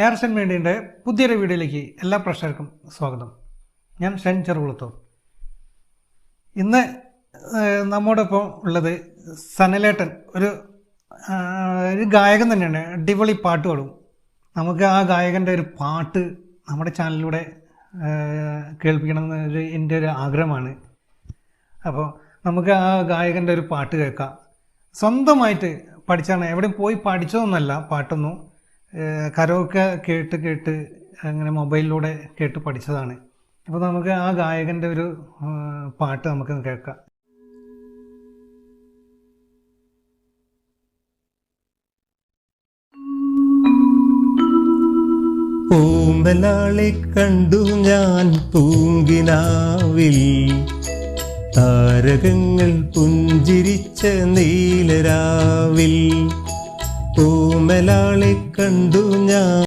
എയർസെൻ മീഡിയയുടെ പുതിയൊരു വീഡിയോയിലേക്ക് എല്ലാ പ്രേക്ഷകർക്കും സ്വാഗതം. ഞാൻ ഷെൻ ചെറുകുളത്തൂർ. ഇന്ന് നമ്മോടൊപ്പം ഉള്ളത് സനലേട്ടൻ ഒരു ഒരു ഗായകൻ തന്നെയാണ്. അടിപൊളി പാട്ട് പാടും നമുക്ക് ആ ഗായകന്റെ ഒരു പാട്ട് നമ്മുടെ ചാനലിലൂടെ കേൾപ്പിക്കണം എന്നൊരു എന്റെ ഒരു ആഗ്രഹമാണ്. അപ്പോൾ നമുക്ക് ആ ഗായകന്റെ ഒരു പാട്ട് കേൾക്കാം. സ്വന്തമായിട്ട് പഠിച്ചാണ് എവിടെയും പോയി പഠിച്ചതൊന്നുമല്ല പാട്ടൊന്നും. കരോക്കെ കേട്ട് കേട്ട് അങ്ങനെ മൊബൈലിലൂടെ കേട്ട് പഠിച്ചതാണ്. അപ്പോൾ നമുക്ക് ആ ഗായകന്റെ ഒരു പാട്ട് നമുക്ക് കേൾക്കാം. പൂമ്പലാളെ കണ്ടു ഞാൻ പൂങ്കിനാവിൽ. താരകങ്ങൾ പുഞ്ചിരിച്ച നീലരാവിൽ. പൂമലാളെ കണ്ടു ഞാൻ.